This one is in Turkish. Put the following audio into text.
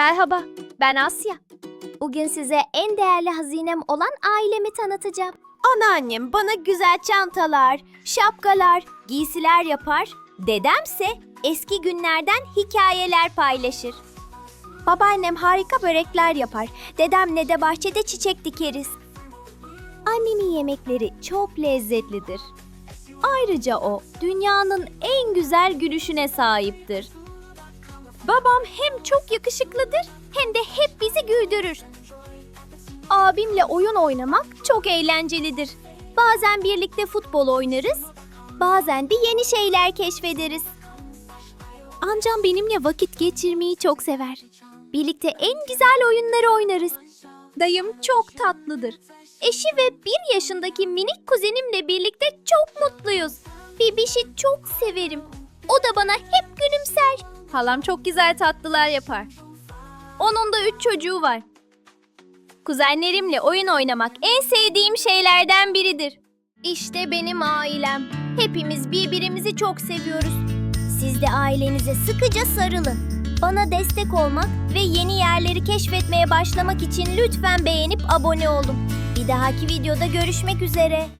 Merhaba, ben Asya. Bugün size en değerli hazinem olan ailemi tanıtacağım. Anneannem bana güzel çantalar, şapkalar, giysiler yapar. Dedemse eski günlerden hikayeler paylaşır. Babaannem harika börekler yapar. Dedemle de bahçede çiçek dikeriz. Annemin yemekleri çok lezzetlidir. Ayrıca o dünyanın en güzel gülüşüne sahiptir. Babam hem çok yakışıklıdır hem de hep bizi güldürür. Abimle oyun oynamak çok eğlencelidir. Bazen birlikte futbol oynarız, bazen de yeni şeyler keşfederiz. Amcam benimle vakit geçirmeyi çok sever. Birlikte en güzel oyunları oynarız. Dayım çok tatlıdır. Eşi ve bir yaşındaki minik kuzenimle birlikte çok mutluyuz. Bibiş'i çok severim. O da bana hep gülümser. Halam çok güzel tatlılar yapar. Onun da üç çocuğu var. Kuzenlerimle oyun oynamak en sevdiğim şeylerden biridir. İşte benim ailem. Hepimiz birbirimizi çok seviyoruz. Siz de ailenize sıkıca sarılın. Bana destek olmak ve yeni yerleri keşfetmeye başlamak için lütfen beğenip abone olun. Bir dahaki videoda görüşmek üzere.